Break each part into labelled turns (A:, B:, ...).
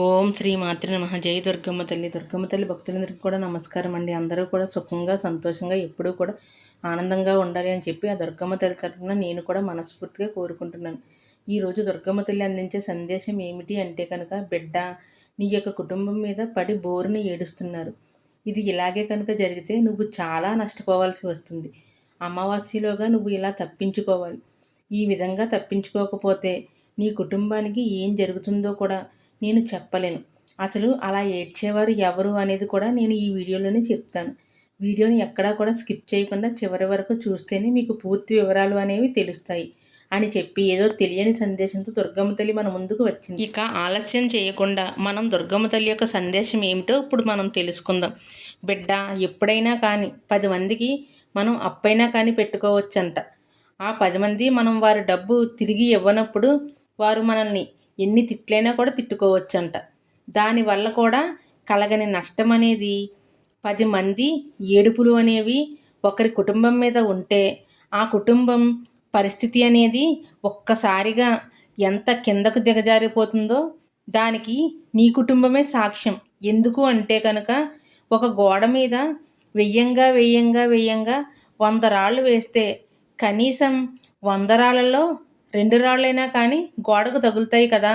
A: ఓం శ్రీ మాతృ నమ. జై దుర్గమ్మ తల్లి. దుర్గమ్మ తల్లి భక్తులందరికీ కూడా నమస్కారం అండి. అందరూ కూడా సుఖంగా సంతోషంగా ఎప్పుడూ కూడా ఆనందంగా ఉండాలి అని చెప్పి ఆ దుర్గమ్మ తల్లి తరఫున నేను కూడా మనస్ఫూర్తిగా కోరుకుంటున్నాను. ఈరోజు దుర్గమ్మ తల్లి అందించే సందేశం ఏమిటి అంటే కనుక బిడ్డ నీ యొక్క కుటుంబం మీద పడి బోరుని ఏడుస్తున్నారు. ఇది ఇలాగే కనుక జరిగితే నువ్వు చాలా నష్టపోవాల్సి వస్తుంది. అమావాస్యలోగా నువ్వు ఇలా తప్పించుకోవాలి. ఈ విధంగా తప్పించుకోకపోతే నీ కుటుంబానికి ఏం జరుగుతుందో కూడా నేను చెప్పలేను. అసలు అలా ఏడ్చేవారు ఎవరు అనేది కూడా నేను ఈ వీడియోలోనే చెప్తాను. వీడియోని ఎక్కడా కూడా స్కిప్ చేయకుండా చివరి వరకు చూస్తేనే మీకు పూర్తి వివరాలు అనేవి తెలుస్తాయి. అని చెప్పి ఏదో తెలియని సందేశంతో దుర్గమ్మ తల్లి మన ముందుకు వచ్చింది. ఇక ఆలస్యం చేయకుండా మనం దుర్గమ్మ తల్లి యొక్క సందేశం ఏమిటో ఇప్పుడు మనం తెలుసుకుందాం. బిడ్డ ఎప్పుడైనా కానీ పది మందికి మనం అప్పైనా కానీ పెట్టుకోవచ్చంట. ఆ పది మంది మనం వారి డబ్బు తిరిగి ఇవ్వనప్పుడు వారు మనల్ని ఎన్ని తిట్లైనా కూడా తిట్టుకోవచ్చంట. దానివల్ల కూడా కలగని నష్టం అనేది పది మంది ఏడుపులు అనేవి ఒకరి కుటుంబం మీద ఉంటే ఆ కుటుంబం పరిస్థితి అనేది ఒక్కసారిగా ఎంత కిందకు దిగజారిపోతుందో దానికి నీ కుటుంబమే సాక్ష్యం. ఎందుకు అంటే కనుక ఒక గోడ మీద వెయ్యంగా వెయ్యంగా వెయ్యంగా వంద రాళ్ళు వేస్తే కనీసం వంద రాళ్ళలో రెండు రాళ్ళైనా కానీ గోడకు తగులుతాయి కదా.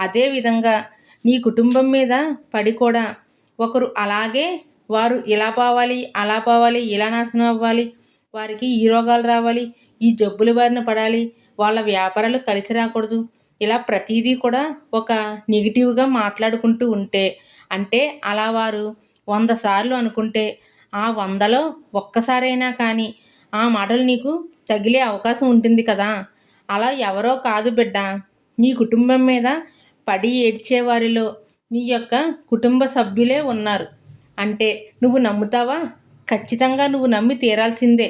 A: అదేవిధంగా నీ కుటుంబం మీద పడి కూడా ఒకరు అలాగే వారు ఇలా పోవాలి అలా పోవాలి ఇలా నాశనం అవ్వాలి వారికి ఈ రోగాలు రావాలి ఈ జబ్బుల బారిన పడాలి వాళ్ళ వ్యాపారాలు కలిసి రాకూడదు. ఇలా ప్రతిదీ కూడా ఒక నెగిటివ్గా మాట్లాడుకుంటూ ఉంటే అంటే అలా వారు వంద సార్లు అనుకుంటే ఆ వందలో ఒక్కసారైనా కానీ ఆ మాటలు నీకు తగిలే అవకాశం ఉంటుంది కదా. అలా ఎవరో కాదు బిడ్డ. నీ కుటుంబం మీద పడి ఏడ్చేవారిలో నీ యొక్క కుటుంబ సభ్యులే ఉన్నారు. అంటే నువ్వు నమ్ముతావా? ఖచ్చితంగా నువ్వు నమ్మి తీరాల్సిందే.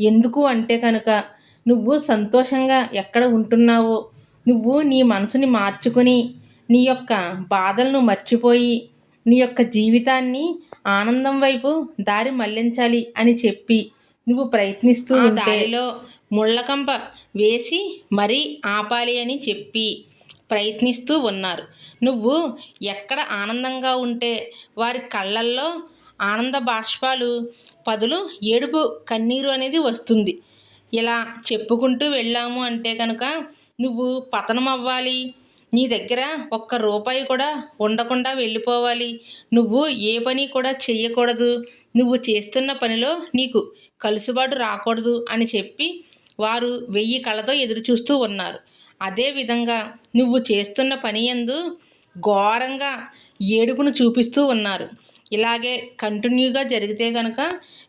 A: ఎందుకు అంటే కనుక నువ్వు సంతోషంగా ఎక్కడ ఉంటున్నావో నువ్వు నీ మనసుని మార్చుకుని నీ యొక్క బాధలను మర్చిపోయి నీ యొక్క జీవితాన్ని ఆనందం వైపు దారి మళ్ళించాలి అని చెప్పి నువ్వు ప్రయత్నిస్తూ ఉంటే ముళ్ళకంప వేసి మరీ ఆపాలి అని చెప్పి ప్రయత్నిస్తూ ఉన్నారు. నువ్వు ఎక్కడ ఆనందంగా ఉంటే వారి కళ్ళల్లో ఆనంద బాష్పాలు పదులు ఏడుపు కన్నీరు అనేది వస్తుంది. ఇలా చెప్పుకుంటూ వెళ్ళాము అంటే కనుక నువ్వు పతనం అవ్వాలి నీ దగ్గర ఒక్క రూపాయి కూడా ఉండకుండా వెళ్ళిపోవాలి. నువ్వు ఏ పని కూడా చెయ్యకూడదు. నువ్వు చేస్తున్న పనిలో నీకు కలుసుబాటు రాకూడదు అని చెప్పి వారు వెయ్యి కళ్ళతో ఎదురుచూస్తూ ఉన్నారు. అదేవిధంగా నువ్వు చేస్తున్న పని ఎందు ఘోరంగా ఏడుపును చూపిస్తూ ఉన్నారు. ఇలాగే కంటిన్యూగా జరిగితే కనుక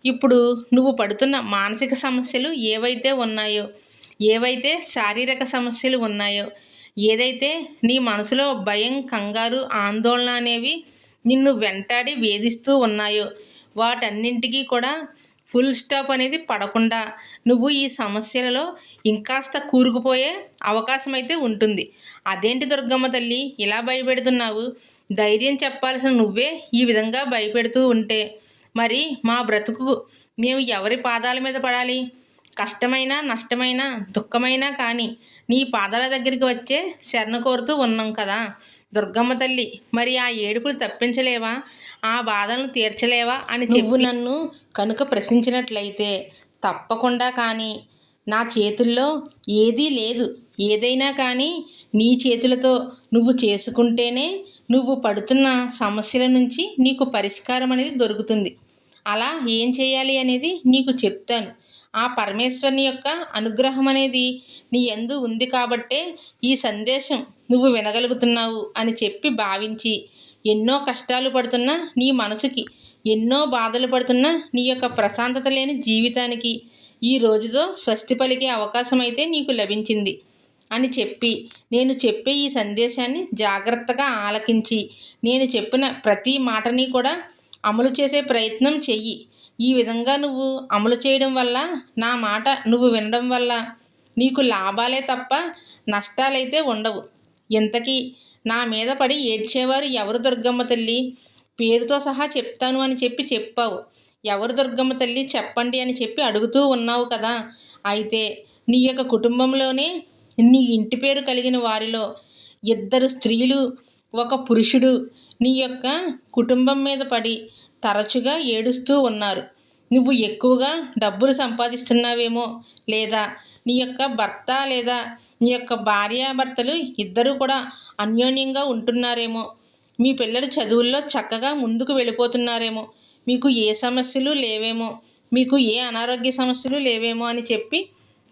A: ఇప్పుడు నువ్వు పడుతున్న మానసిక సమస్యలు ఏవైతే ఉన్నాయో ఏవైతే శారీరక సమస్యలు ఉన్నాయో ఏదైతే నీ మనసులో భయం కంగారు ఆందోళన అనేవి నిన్ను వెంటాడి వేధిస్తూ ఉన్నాయో వాటన్నింటికీ కూడా ఫుల్ స్టాప్ అనేది పడకుండా నువ్వు ఈ సమస్యలలో ఇంకాస్త కూరుకుపోయే అవకాశం అయితే ఉంటుంది. అదేంటి దుర్గమ్మ తల్లి ఇలా భయపెడుతున్నావు? ధైర్యం చెప్పాల్సిన నువ్వే ఈ విధంగా భయపెడుతూ ఉంటే మరి మా బ్రతుకు మేము ఎవరి పాదాల మీద పడాలి? కష్టమైన నష్టమైన దుఃఖమైనా కానీ నీ పాదాల దగ్గరికి వచ్చే శరణ కోరుతూ ఉన్నాం కదా. దుర్గమ్మ తల్లి మరి ఆ ఏడుపులు తప్పించలేవా? ఆ బాధలను తీర్చలేవా? అని చెప్పు నన్ను కనుక ప్రశ్నించినట్లయితే తప్పకుండా కానీ నా చేతుల్లో ఏదీ లేదు. ఏదైనా కానీ నీ చేతులతో నువ్వు చేసుకుంటేనే నువ్వు పడుతున్న సమస్యల నుంచి నీకు పరిష్కారం అనేది దొరుకుతుంది. అలా ఏం చేయాలి అనేది నీకు చెప్తాను. ఆ పరమేశ్వరుని యొక్క అనుగ్రహం అనేది నీ ఎందు ఉంది కాబట్టే ఈ సందేశం నువ్వు వినగలుగుతున్నావు అని చెప్పి భావించి ఎన్నో కష్టాలు పడుతున్న నీ మనసుకి ఎన్నో బాధలు పడుతున్న నీ యొక్క ప్రశాంతత లేని జీవితానికి ఈ రోజుతో స్వస్తి పలికే అవకాశం అయితే నీకు లభించింది అని చెప్పి నేను చెప్పే ఈ సందేశాన్ని జాగ్రత్తగా ఆలకించి నేను చెప్పిన ప్రతి మాటని కూడా అమలు చేసే ప్రయత్నం చెయ్యి. ఈ విధంగా నువ్వు అమలు చేయడం వల్ల నా మాట నువ్వు వినడం వల్ల నీకు లాభాలే తప్ప నష్టాలైతే ఉండవు. ఇంతకీ నా మీద పడి ఏడ్చేవారు ఎవరు దుర్గమ్మ తల్లి? పేరుతో సహా చెప్తాను అని చెప్పి చెప్పావు. ఎవరు దుర్గమ్మ తల్లి? చెప్పండి అని చెప్పి అడుగుతూ ఉన్నావు కదా. అయితే నీ యొక్క కుటుంబంలోనే నీ ఇంటి పేరు కలిగిన వారిలో ఇద్దరు స్త్రీలు ఒక పురుషుడు నీ యొక్క కుటుంబం మీద పడి తరచుగా ఏడుస్తూ ఉన్నారు. నువ్వు ఎక్కువగా డబ్బులు సంపాదిస్తున్నావేమో లేదా? నీ యొక్క భర్త లేదా నీ యొక్క భార్యాభర్తలు ఇద్దరూ కూడా అన్యోన్యంగా ఉంటున్నారేమో? మీ పిల్లలు చదువుల్లో చక్కగా ముందుకు వెళ్ళిపోతున్నారేమో? మీకు ఏ సమస్యలు లేవేమో? మీకు ఏ అనారోగ్య సమస్యలు లేవేమో? అని చెప్పి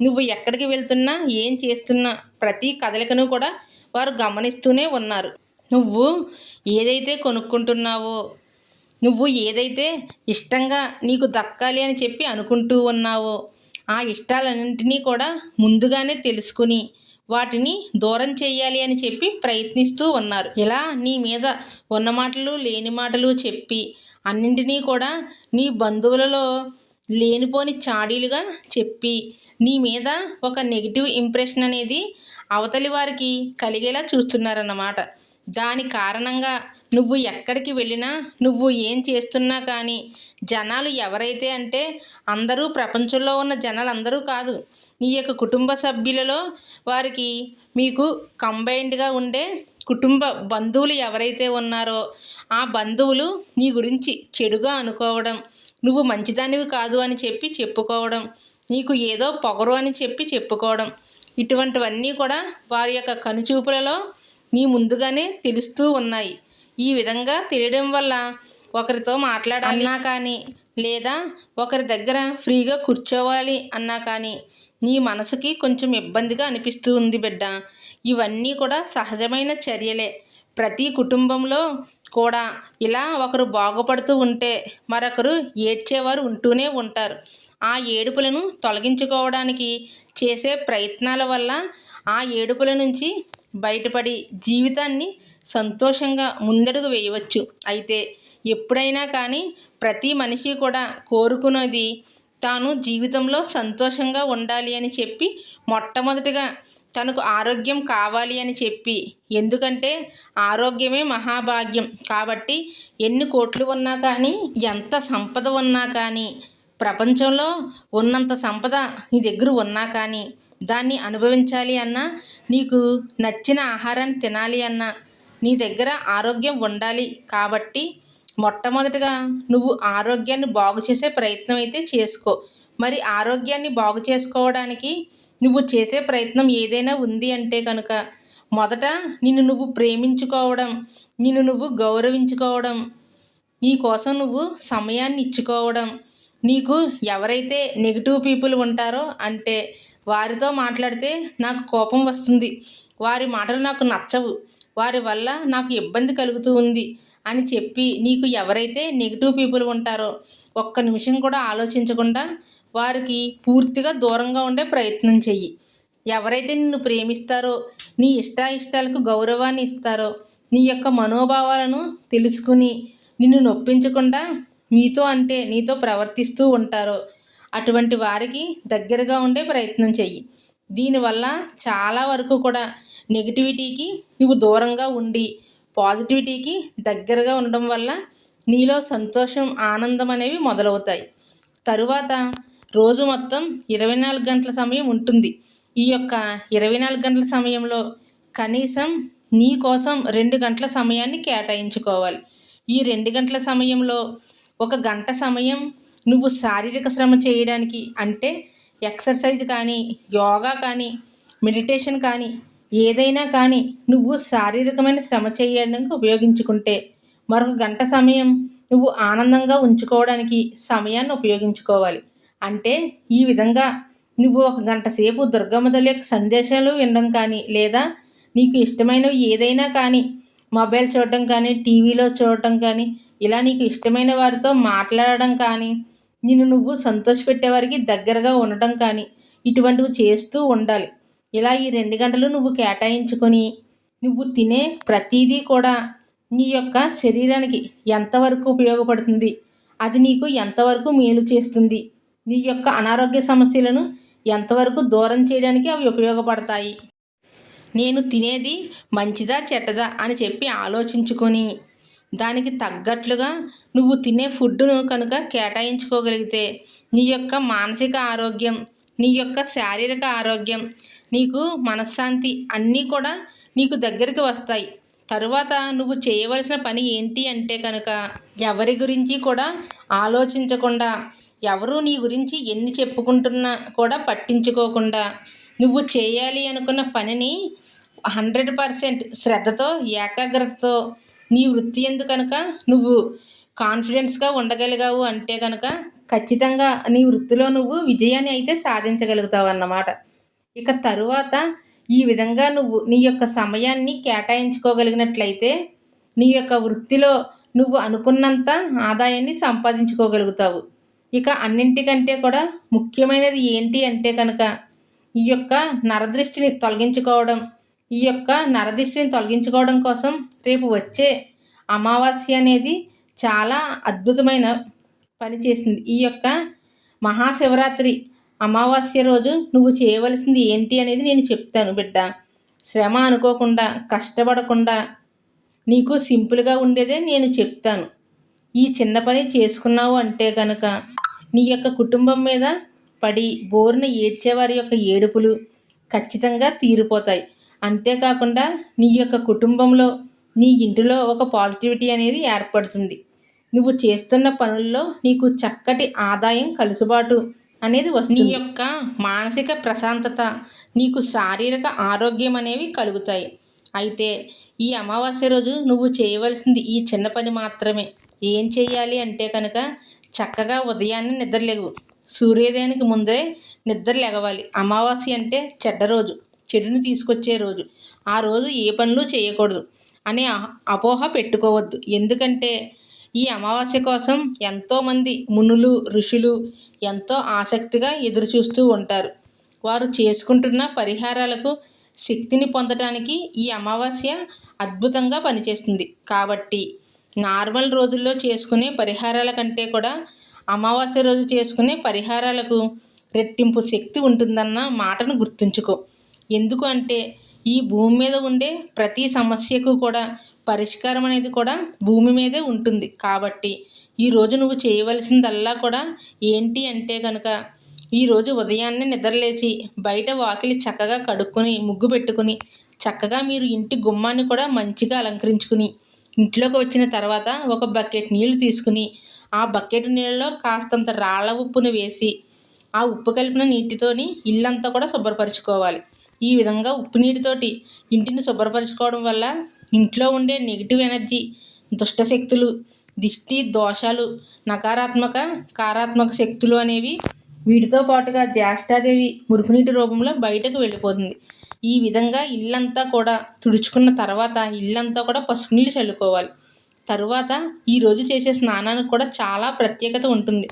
A: నువ్వు ఎక్కడికి వెళ్తున్నా ఏం చేస్తున్నా ప్రతి కదలికను కూడా వారు గమనిస్తూనే ఉన్నారు. నువ్వు ఏదైతే కొనుక్కుంటున్నావో నువ్వు ఏదైతే ఇష్టంగా నీకు దక్కాలి అని చెప్పి అనుకుంటూ ఉన్నావో ఆ ఇష్టాలన్నింటినీ కూడా ముందుగానే తెలుసుకుని వాటిని దూరం చేయాలి అని చెప్పి ప్రయత్నిస్తూ ఉన్నారు. ఇలా నీ మీద ఉన్న మాటలు లేని మాటలు చెప్పి అన్నింటినీ కూడా నీ బంధువులలో లేనిపోని చాడీలుగా చెప్పి నీ మీద ఒక నెగిటివ్ ఇంప్రెషన్ అనేది అవతలి వారికి కలిగేలా చూస్తున్నారన్నమాట. దాని కారణంగా నువ్వు ఎక్కడికి వెళ్ళినా నువ్వు ఏం చేస్తున్నా కానీ జనాలు ఎవరైతే అంటే అందరూ ప్రపంచంలో ఉన్న జనాలు అందరూ కాదు. నీ యొక్క కుటుంబ సభ్యులలో వారికి మీకు కంబైన్డ్గా ఉండే కుటుంబ బంధువులు ఎవరైతే ఉన్నారో ఆ బంధువులు నీ గురించి చెడుగా అనుకోవడం నువ్వు మంచిదానివి కాదు అని చెప్పి చెప్పుకోవడం నీకు ఏదో పొగరు అని చెప్పి చెప్పుకోవడం ఇటువంటివన్నీ కూడా వారి యొక్క కనుచూపులలో నీ ముందుగానే తెలుస్తూ ఉన్నాయి. ఈ విధంగా తెలియడం వల్ల ఒకరితో మాట్లాడాలన్నా కానీ లేదా ఒకరి దగ్గర ఫ్రీగా కూర్చోవాలి అన్నా కానీ నీ మనసుకి కొంచెం ఇబ్బందిగా అనిపిస్తూ ఉంది బిడ్డ. ఇవన్నీ కూడా సహజమైన చర్యలే. ప్రతి కుటుంబంలో కూడా ఇలా ఒకరు బాగుపడుతూ ఉంటే మరొకరు ఏడ్చేవారు ఉంటూనే ఉంటారు. ఆ ఏడుపులను తొలగించుకోవడానికి చేసే ప్రయత్నాల వల్ల ఆ ఏడుపుల నుంచి బయటపడి జీవితాన్ని సంతోషంగా ముందడుగు వేయవచ్చు. అయితే ఎప్పుడైనా కానీ ప్రతి మనిషి కూడా కోరుకున్నది తాను జీవితంలో సంతోషంగా ఉండాలి అని చెప్పి మొట్టమొదటిగా తనకు ఆరోగ్యం కావాలి అని చెప్పి. ఎందుకంటే ఆరోగ్యమే మహాభాగ్యం. కాబట్టి ఎన్ని కోట్లు ఉన్నా కానీ ఎంత సంపద ఉన్నా కానీ ప్రపంచంలో ఉన్నంత సంపద నీ దగ్గర ఉన్నా కానీ దాన్ని అనుభవించాలి అన్నా నీకు నచ్చిన ఆహారాన్ని తినాలి అన్నా నీ దగ్గర ఆరోగ్యం ఉండాలి కాబట్టి మొట్టమొదటిగా నువ్వు ఆరోగ్యాన్ని బాగు చేసే ప్రయత్నం అయితే చేసుకో. మరి ఆరోగ్యాన్ని బాగు చేసుకోవడానికి నువ్వు చేసే ప్రయత్నం ఏదైనా ఉంది అంటే కనుక మొదట నిన్ను నువ్వు ప్రేమించుకోవడం నిన్ను నువ్వు గౌరవించుకోవడం నీ కోసం నువ్వు సమయాన్ని ఇచ్చుకోవడం నీకు ఎవరైతే నెగిటివ్ పీపుల్ ఉంటారో అంటే వారితో మాట్లాడితే నాకు కోపం వస్తుంది. వారి మాటలు నాకు నచ్చవు. వారి వల్ల నాకు ఇబ్బంది కలుగుతూ ఉంది అని చెప్పి నీకు ఎవరైతే నెగిటివ్ పీపుల్ ఉంటారో ఒక్క నిమిషం కూడా ఆలోచించకుండా వారికి పూర్తిగా దూరంగా ఉండే ప్రయత్నం చెయ్యి. ఎవరైతే నిన్ను ప్రేమిస్తారో నీ ఇష్టాయిష్టాలకు గౌరవాన్ని ఇస్తారో నీ యొక్క మనోభావాలను తెలుసుకుని నిన్ను నొప్పించకుండా నీతో అంటే నీతో ప్రవర్తిస్తూ ఉంటారో అటువంటి వారికి దగ్గరగా ఉండే ప్రయత్నం చెయ్యి. దీనివల్ల చాలా వరకు కూడా నెగిటివిటీకి నువ్వు దూరంగా ఉండి పాజిటివిటీకి దగ్గరగా ఉండడం వల్ల నీలో సంతోషం ఆనందం అనేవి మొదలవుతాయి. తరువాత రోజు మొత్తం ఇరవై నాలుగు గంటల సమయం ఉంటుంది. ఈ యొక్క ఇరవై నాలుగు గంటల సమయంలో కనీసం నీ కోసం రెండు గంటల సమయాన్ని కేటాయించుకోవాలి. ఈ రెండు గంటల సమయంలో ఒక గంట సమయం నువ్వు శారీరక శ్రమ చేయడానికి అంటే ఎక్సర్సైజ్ కానీ యోగా కానీ మెడిటేషన్ కానీ ఏదైనా కానీ నువ్వు శారీరకమైన శ్రమ చేయడానికి ఉపయోగించుకుంటే మరొక గంట సమయం నువ్వు ఆనందంగా ఉంచుకోవడానికి సమయాన్ని ఉపయోగించుకోవాలి. అంటే ఈ విధంగా నువ్వు ఒక గంట సేపు దుర్గమ్మ యొక్క సందేశాలు వినడం కానీ లేదా నీకు ఇష్టమైనవి ఏదైనా కానీ మొబైల్ చూడటం కానీ టీవీలో చూడటం కానీ ఇలా నీకు ఇష్టమైన వారితో మాట్లాడడం కానీ నిన్ను నువ్వు సంతోషపెట్టేవారికి దగ్గరగా ఉండటం కానీ ఇటువంటివి చేస్తూ ఉండాలి. ఇలా ఈ రెండు గంటలు నువ్వు కేటాయించుకొని నువ్వు తినే ప్రతిదీ కూడా నీ యొక్క శరీరానికి ఎంతవరకు ఉపయోగపడుతుంది? అది నీకు ఎంతవరకు మేలు చేస్తుంది? నీ యొక్క అనారోగ్య సమస్యలను ఎంతవరకు దూరం చేయడానికి అవి ఉపయోగపడతాయి? నేను తినేది మంచిదా చెడ్డదా అని చెప్పి ఆలోచించుకొని దానికి తగ్గట్లుగా నువ్వు తినే ఫుడ్ను కనుక కేటాయించుకోగలిగితే నీ యొక్క మానసిక ఆరోగ్యం నీ యొక్క శారీరక ఆరోగ్యం నీకు మనశ్శాంతి అన్నీ కూడా నీకు దగ్గరికి వస్తాయి. తరువాత నువ్వు చేయవలసిన పని ఏంటి అంటే కనుక ఎవరి గురించి కూడా ఆలోచించకుండా ఎవరు నీ గురించి ఎన్ని చెప్పుకుంటున్నా కూడా పట్టించుకోకుండా నువ్వు చేయాలి అనుకున్న పనిని హండ్రెడ్ పర్సెంట్ శ్రద్ధతో ఏకాగ్రతతో నీ వృత్తి ఎందు కనుక నువ్వు కాన్ఫిడెన్స్గా ఉండగలిగావు అంటే కనుక ఖచ్చితంగా నీ వృత్తిలో నువ్వు విజయాన్ని అయితే సాధించగలుగుతావు అన్నమాట. ఇక తరువాత ఈ విధంగా నువ్వు నీ యొక్క సమయాన్ని కేటాయించుకోగలిగినట్లయితే నీ యొక్క వృత్తిలో నువ్వు అనుకున్నంత ఆదాయాన్ని సంపాదించుకోగలుగుతావు. ఇక అన్నింటికంటే కూడా ముఖ్యమైనది ఏంటి అంటే కనుక ఈ యొక్క నరదృష్టిని తొలగించుకోవడం ఈ యొక్క నరదృష్టిని తొలగించుకోవడం కోసం రేపు వచ్చే అమావాస్య అనేది చాలా అద్భుతమైన పని చేసింది ఈ యొక్క మహాశివరాత్రి అమావాస్య రోజు నువ్వు చేయవలసింది ఏంటి అనేది నేను చెప్తాను బిడ్డ. శ్రమ అనుకోకుండా కష్టపడకుండా నీకు సింపుల్గా ఉండేదే నేను చెప్తాను. ఈ చిన్న పని చేసుకున్నావు అంటే కనుక నీ యొక్క కుటుంబం మీద పడి బోరున ఏడ్చేవారి యొక్క ఏడుపులు ఖచ్చితంగా తీరిపోతాయి. అంతేకాకుండా నీ యొక్క కుటుంబంలో నీ ఇంటిలో ఒక పాజిటివిటీ అనేది ఏర్పడుతుంది. నువ్వు చేస్తున్న పనుల్లో నీకు చక్కటి ఆదాయం కలుసుబాటు అనేది వస్తుంది. నీ యొక్క మానసిక ప్రశాంతత నీకు శారీరక ఆరోగ్యం అనేవి కలుగుతాయి. అయితే ఈ అమావాస్య రోజు నువ్వు చేయవలసింది ఈ చిన్న పని మాత్రమే. ఏం చేయాలి అంటే కనుక చక్కగా ఉదయాన్నే నిద్రలేవు సూర్యోదయానికి ముందే నిద్ర లెగవాలి అమావాస్య అంటే చెడ్డ రోజు. చెడుని తీసుకొచ్చే రోజు. ఆ రోజు ఏ పనులు చేయకూడదు అనే అపోహ పెట్టుకోవద్దు. ఎందుకంటే ఈ అమావాస్య కోసం ఎంతోమంది మునులు ఋషులు ఎంతో ఆసక్తిగా ఎదురుచూస్తూ ఉంటారు. వారు చేసుకుంటున్న పరిహారాలకు శక్తిని పొందడానికి ఈ అమావాస్య అద్భుతంగా పనిచేస్తుంది. కాబట్టి నార్మల్ రోజుల్లో చేసుకునే పరిహారాల కంటే కూడా అమావాస్య రోజు చేసుకునే పరిహారాలకు రెట్టింపు శక్తి ఉంటుందన్న మాటను గుర్తుంచుకో. ఎందుకు అంటే ఈ భూమి మీద ఉండే ప్రతి సమస్యకు కూడా పరిష్కారం అనేది కూడా భూమి మీదే ఉంటుంది. కాబట్టి ఈరోజు నువ్వు చేయవలసిందల్లా కూడా ఏంటి అంటే కనుక ఈరోజు ఉదయాన్నే నిద్రలేచి బయట వాకిలి చక్కగా కడుక్కొని ముగ్గు పెట్టుకుని చక్కగా మీరు ఇంటి గుమ్మాన్ని కూడా మంచిగా అలంకరించుకుని ఇంట్లోకి వచ్చిన తర్వాత ఒక బకెట్ నీళ్ళు తీసుకుని ఆ బకెట్ నీళ్ళలో కాస్తంత రాళ్ళ ఉప్పును వేసి ఆ ఉప్పు కలిపిన నీటితోని ఇల్లంతా కూడా శుభ్రపరచుకోవాలి. ఈ విధంగా ఉప్పు నీటితోటి ఇంటిని శుభ్రపరచుకోవడం వల్ల ఇంట్లో ఉండే నెగిటివ్ ఎనర్జీ దుష్టశక్తులు దిష్టి దోషాలు నకారాత్మక కారాత్మక శక్తులు అనేవి వీటితో పాటుగా జ్యేష్ఠాదేవి మురుగునీటి రూపంలో బయటకు వెళ్ళిపోతుంది. ఈ విధంగా ఇల్లంతా కూడా తుడుచుకున్న తర్వాత ఇల్లంతా కూడా పసుపు నీళ్ళు చల్లుకోవాలి. తరువాత ఈరోజు చేసే స్నానానికి కూడా చాలా ప్రత్యేకత ఉంటుంది.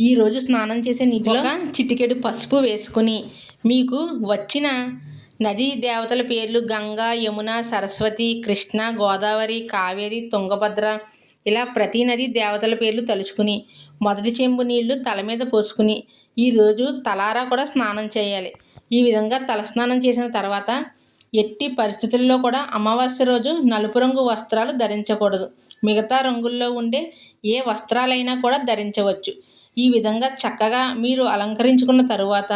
A: ఈరోజు స్నానం చేసే నీటిలో చిటికెడు పసుపు వేసుకుని మీకు వచ్చిన నదీ దేవతల పేర్లు గంగా యమున సరస్వతి కృష్ణ గోదావరి కావేరి తుంగభద్ర. ఇలా ప్రతి నది దేవతల పేర్లు తలుచుకుని మొదటి చెంబు నీళ్ళు తల మీద పోసుకుని ఈరోజు తలారా కూడా స్నానం చేయాలి. ఈ విధంగా తలస్నానం చేసిన తర్వాత ఎట్టి పరిస్థితుల్లో కూడా అమావాస్య రోజు నలుపు రంగు వస్త్రాలు ధరించకూడదు. మిగతా రంగుల్లో ఉండే ఏ వస్త్రాలైనా కూడా ధరించవచ్చు. ఈ విధంగా చక్కగా మీరు అలంకరించుకున్న తరువాత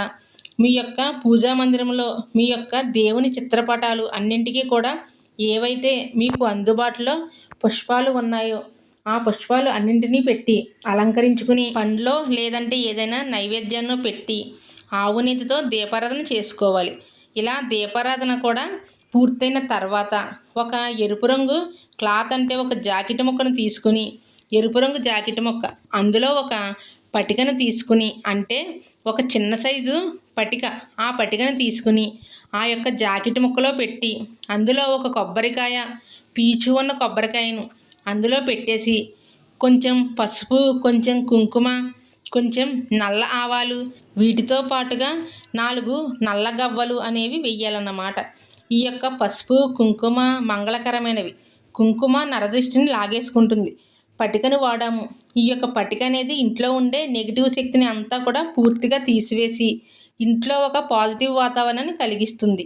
A: మీ యొక్క పూజా మందిరంలో మీ యొక్క దేవుని చిత్రపటాలు అన్నింటికీ కూడా ఏవైతే మీకు అందుబాటులో పుష్పాలు ఉన్నాయో ఆ పుష్పాలు అన్నింటినీ పెట్టి అలంకరించుకుని పండ్లో లేదంటే ఏదైనా నైవేద్యాన్ని పెట్టి ఆవు దీపారాధన చేసుకోవాలి. ఇలా దీపారాధన కూడా పూర్తయిన తర్వాత ఒక ఎరుపు రంగు క్లాత్ అంటే ఒక జాకెట్ ముక్కను తీసుకుని ఎరుపు రంగు జాకెట్ ముక్క అందులో ఒక పటికను తీసుకుని అంటే ఒక చిన్న సైజు పటిక. ఆ పటికను తీసుకుని ఆ యొక్క జాకెట్ ముక్కలో పెట్టి అందులో ఒక కొబ్బరికాయ పీచు ఉన్న కొబ్బరికాయను అందులో పెట్టేసి కొంచెం పసుపు కొంచెం కుంకుమ కొంచెం నల్ల ఆవాలు వీటితో పాటుగా నాలుగు నల్ల గవ్వలు అనేవి వెయ్యాలన్నమాట. ఈ యొక్క పసుపు కుంకుమ మంగళకరమైనవి. కుంకుమ నరదృష్టిని లాగేసుకుంటుంది. పటికను వాడాము. ఈ యొక్క పటిక అనేది ఇంట్లో ఉండే నెగిటివ్ శక్తిని అంతా కూడా పూర్తిగా తీసివేసి ఇంట్లో ఒక పాజిటివ్ వాతావరణాన్ని కలిగిస్తుంది.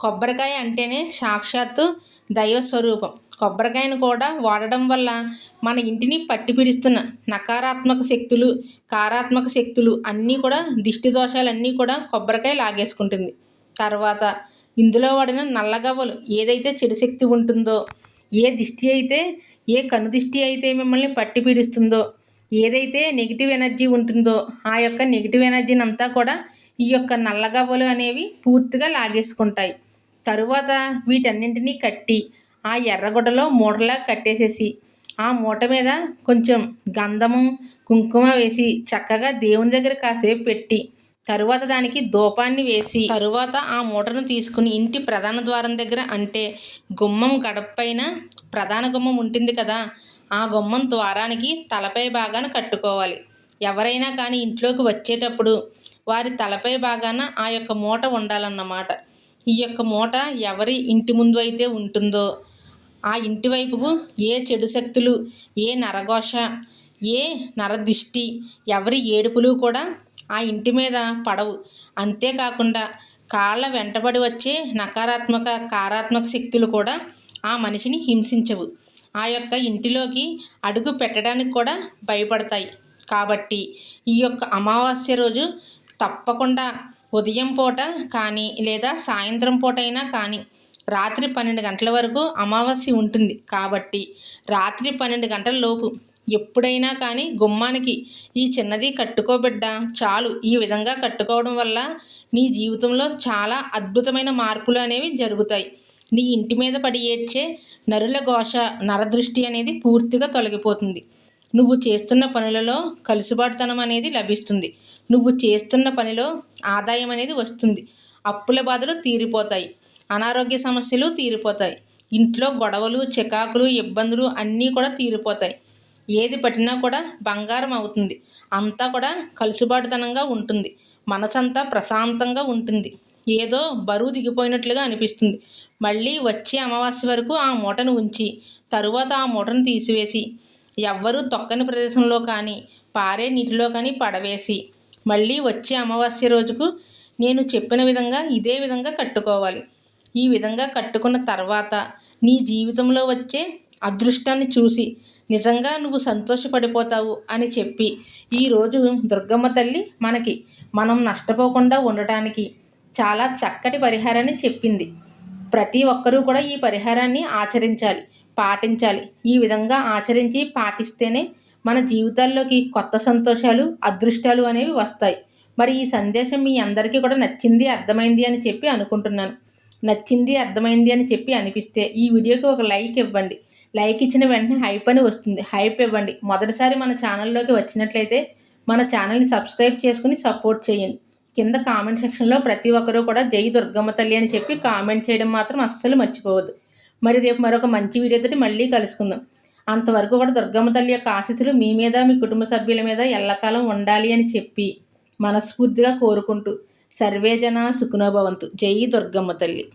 A: కొబ్బరికాయ అంటేనే సాక్షాత్తు దైవ స్వరూపం. కొబ్బరికాయను కూడా వాడడం వల్ల మన ఇంటిని పట్టిపిడుస్తున్న నకారాత్మక శక్తులు కారాత్మక శక్తులు అన్నీ కూడా దిష్టి దోషాలన్నీ కూడా కొబ్బరికాయ లాగేసుకుంటుంది. తర్వాత ఇందులో వాడిన నల్లగవ్వలు ఏదైతే చెడు శక్తి ఉంటుందో ఏ దిష్టి అయితే ఏ కను దిష్టి అయితే మిమ్మల్ని పట్టి పీడిస్తుందో ఏదైతే నెగిటివ్ ఎనర్జీ ఉంటుందో ఆ యొక్క నెగిటివ్ ఎనర్జీని అంతా కూడా ఈ యొక్క నల్లగవ్వలు అనేవి పూర్తిగా లాగేసుకుంటాయి. తరువాత వీటన్నింటినీ కట్టి ఆ ఎర్రగుడ్డలో మూటలా కట్టేసేసి ఆ మూట మీద కొంచెం గంధము కుంకుమ వేసి చక్కగా దేవుని దగ్గర కాసేపు పెట్టి తరువాత దానికి దూపాన్ని వేసి తరువాత ఆ మూటను తీసుకుని ఇంటి ప్రధాన ద్వారం దగ్గర అంటే గుమ్మం గడప పైన ప్రధాన గుమ్మం ఉంటుంది కదా ఆ గుమ్మం ద్వారానికి తలపై భాగాన కట్టుకోవాలి. ఎవరైనా కానీ ఇంట్లోకి వచ్చేటప్పుడు వారి తలపై భాగాన ఆ యొక్క మూట ఉండాలన్నమాట. ఈ యొక్క మూట ఎవరి ఇంటి ముందు అయితే ఉంటుందో ఆ ఇంటి వైపుకు ఏ చెడు శక్తులు ఏ నరఘోష ఏ నరదిష్టి ఎవరి ఏడుపులు కూడా ఆ ఇంటి మీద పడవు. అంతేకాకుండా కాళ్ళ వెంటబడి వచ్చే నకారాత్మక కారాత్మక శక్తులు కూడా ఆ మనిషిని హింసించవు. ఆ యొక్క ఇంటిలోకి అడుగు పెట్టడానికి కూడా భయపడతాయి. కాబట్టి ఈ యొక్క అమావాస్య రోజు తప్పకుండా ఉదయం పూట కానీ లేదా సాయంత్రం పూట అయినా కానీ రాత్రి పన్నెండు గంటల వరకు అమావాస్య ఉంటుంది. కాబట్టి రాత్రి పన్నెండు గంటల లోపు ఎప్పుడైనా కానీ గుమ్మానికి ఈ చిన్నది కట్టుకోబిడ్డ చాలు ఈ విధంగా కట్టుకోవడం వల్ల నీ జీవితంలో చాలా అద్భుతమైన మార్పులు అనేవి జరుగుతాయి. నీ ఇంటి మీద పడి ఏడ్చే నరుల ఘోష నరదృష్టి అనేది పూర్తిగా తొలగిపోతుంది. నువ్వు చేస్తున్న పనులలో కలుసుబాటుతనం అనేది లభిస్తుంది. నువ్వు చేస్తున్న పనిలో ఆదాయం అనేది వస్తుంది. అప్పుల బాధలు తీరిపోతాయి. అనారోగ్య సమస్యలు తీరిపోతాయి. ఇంట్లో గొడవలు చికాకులు ఇబ్బందులు అన్నీ కూడా తీరిపోతాయి. ఏది పట్టినా కూడా బంగారం అవుతుంది. అంతా కూడా కలుసుబాటుతనంగా ఉంటుంది. మనసంతా ప్రశాంతంగా ఉంటుంది. ఏదో బరువు దిగిపోయినట్లుగా అనిపిస్తుంది. మళ్ళీ వచ్చే అమావాస్య వరకు ఆ మూటను ఉంచి తరువాత ఆ మూటను తీసివేసి ఎవ్వరూ తొక్కని ప్రదేశంలో కానీ పారే నీటిలో కానీ పడవేసి మళ్ళీ వచ్చే అమావాస్య రోజుకు నేను చెప్పిన విధంగా ఇదే విధంగా కట్టుకోవాలి. ఈ విధంగా కట్టుకున్న తర్వాత నీ జీవితంలో వచ్చే అదృష్టాన్ని చూసి నిజంగా నువ్వు సంతోషపడిపోతావు అని చెప్పి ఈరోజు దుర్గమ్మ తల్లి మనకి మనం నష్టపోకుండా ఉండటానికి చాలా చక్కటి పరిహారాన్ని చెప్పింది. ప్రతి ఒక్కరూ కూడా ఈ పరిహారాన్ని ఆచరించాలి పాటించాలి. ఈ విధంగా ఆచరించి పాటిస్తేనే మన జీవితాల్లోకి కొత్త సంతోషాలు అదృష్టాలు అనేవి వస్తాయి. మరి ఈ సందేశం మీ అందరికీ కూడా నచ్చింది అర్థమైంది అని చెప్పి అనుకుంటున్నాను. నచ్చింది అర్థమైంది అని చెప్పి అనిపిస్తే ఈ వీడియోకి ఒక లైక్ ఇవ్వండి. లైక్ ఇచ్చిన వెంటనే హైప్ అని వస్తుంది. హైప్ ఇవ్వండి. మొదటిసారి మన ఛానల్లోకి వచ్చినట్లయితే మన ఛానల్ని సబ్స్క్రైబ్ చేసుకుని సపోర్ట్ చేయండి. కింద కామెంట్ సెక్షన్లో ప్రతి ఒక్కరూ కూడా జై దుర్గమ్మ తల్లి అని చెప్పి కామెంట్ చేయడం మాత్రం అస్సలు మర్చిపోవద్దు. మరి రేపు మరొక మంచి వీడియోతో మళ్ళీ కలుసుకుందాం. అంతవరకు కూడా దుర్గమ్మ తల్లి యొక్క ఆశీస్సులు మీ మీద మీ కుటుంబ సభ్యుల మీద ఎల్లకాలం ఉండాలి అని చెప్పి మనస్ఫూర్తిగా కోరుకుంటూ సర్వేజన సుఖనోభవంతు జై దుర్గమ్మ తల్లి.